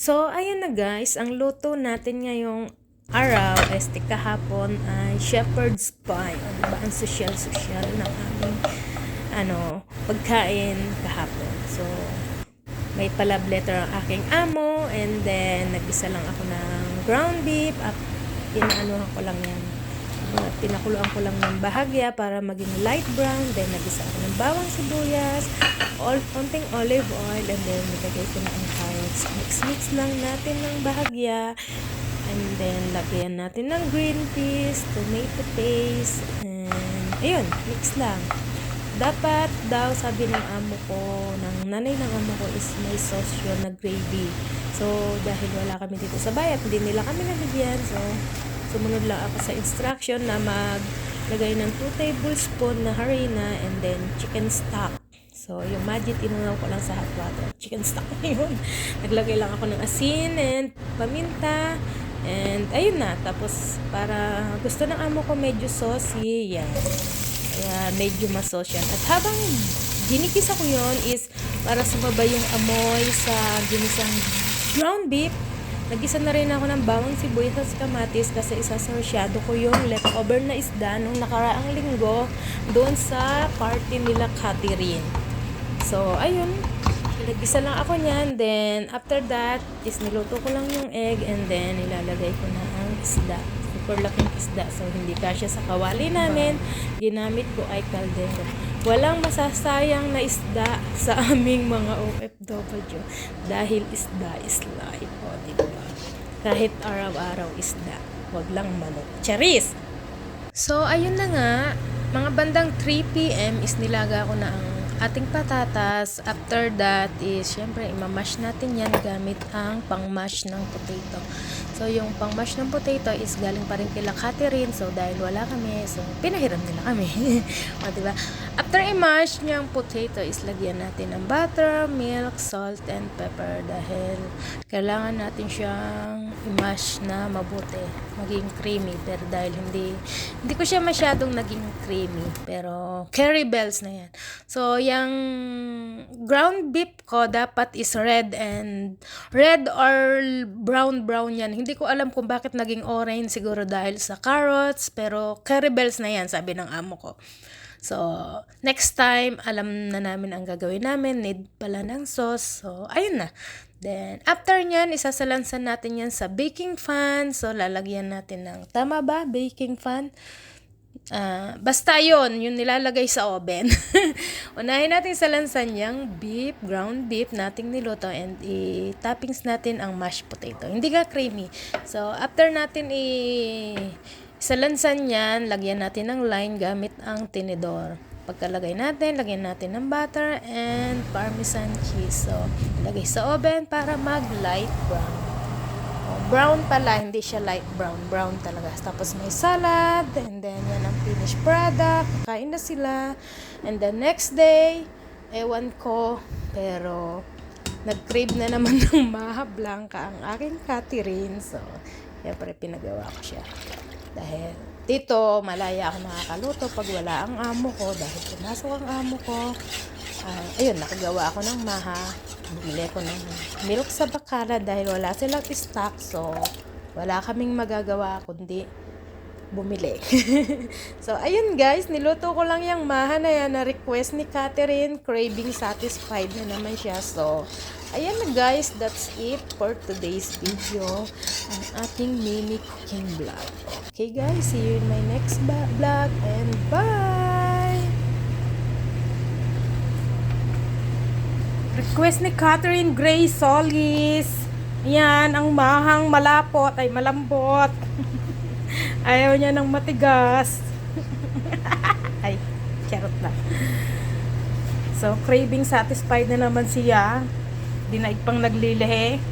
So, ayun na guys, ang luto natin ngayong araw, este kahapon ay shepherd's pie. O, diba? Ang social-social ng aming ano, pagkain kahapon. So, may palab letter ang aking amo and then nagisa lang ako ng ground beef at pinaanuhan ko lang yan Uh, pinakuluan ko lang ng bahagya para maging light brown. Then, nagisa ako ng bawang sibuyas, konting olive oil, and then nilagay ko na ang carrots. Mix-mix lang natin ng bahagya. And then, lagyan natin ng green peas, tomato paste, and ayun, mix lang. Dapat daw, sabi ng amo ko, ng nanay ng amo ko is may sauce yun na gravy. So, dahil wala kami dito sa bayan, hindi nila kami nabigyan. So, sumunod lang ako sa instruction na maglagay ng 2 tablespoon na harina and then chicken stock. So, yung magic inunaw ko lang sa hot water. Chicken stock na yun. Naglagay lang ako ng asin and paminta. And ayun na. Tapos, para gusto ng amo ko medyo saucy. Yan. Kaya medyo masos yan. At habang ginikisa ko yon is para sumabay yung amoy sa ginisang ground beef. Nagisa na rin ako ng bawang sibuyas at kamatis kasi isasasyado ko yung leftover na isda nung nakaraang linggo doon sa party nila Catherine. So, ayun. Nagisa lang ako niyan. Then, after that, is niluto ko lang yung egg and then nilalagay ko na ang isda. Super laking isda. So, hindi kasya sa kawali namin. Ginamit ko ay kaldero. Walang masasayang na isda sa aming mga OFW dahil isda is life. O, diba? Kahit araw-araw isda. Wag lang manok. Charis! So, ayun na nga. Mga bandang 3 p.m. is nilaga ko na ang ating patatas. After that is, syempre, imamash natin yan gamit ang pang-mash ng potato. So, yung pang-mash ng potato is galing pa rin kila Catherine. So, dahil wala kami, so, pinahiram nila kami. o, diba? After i-mash niyang potato is lagyan natin ng butter, milk, salt, and pepper dahil kailangan natin siyang i-mash na mabuti, maging creamy. Pero dahil hindi, hindi ko siya masyadong naging creamy. Pero, curry bells na yan. So, yung ground beef ko dapat is red and red or brown brown yan. Hindi ko alam kung bakit naging orange siguro dahil sa carrots pero curry bells na yan sabi ng amo ko. So, next time, alam na namin ang gagawin namin. Need pala ng sauce. So, ayun na. Then, after nyan, isasalansan natin yan sa baking fan. So, lalagyan natin ng, tama ba, baking fan? Ah, basta yon yung nilalagay sa oven. Unahin natin sa lansan yung beef, ground beef nating niluto and i-toppings natin ang mashed potato. Hindi ka creamy. So, after natin i sa lansan yan, lagyan natin ng line gamit ang tinidor. Pagkalagay natin, lagyan natin ng butter and parmesan cheese. So, lagay sa oven para mag-light brown. Brown pala, hindi siya light brown. Brown talaga. Tapos may salad, and then yan ang finished product. Kain na sila. And the next day, ewan ko, pero nag-crave na naman ng Maha Blanca ang aking Catherine. So, syempre pinagawa ko siya. Dahil dito, malaya ako nakakaluto pag wala ang amo ko. Dahil pinasok ang amo ko. Ah, ayun, nakagawa ako ng maha. Bumili ko ng milk sa bakala dahil wala silang stock. So, wala kaming magagawa kundi bumili. so, ayun guys, niluto ko lang yung maha na yan na request ni Catherine. Craving satisfied na naman siya. So, ayan na guys, that's it for today's video. Ang ating mini cooking vlog. Okay guys, see you in my next vlog and bye! Request ni Catherine Gray Solis. Yan, ang mahang malapot ay malambot. Ayaw niya ng matigas. ay, charot lang. So, craving satisfied na naman siya. Di na pang naglilihi.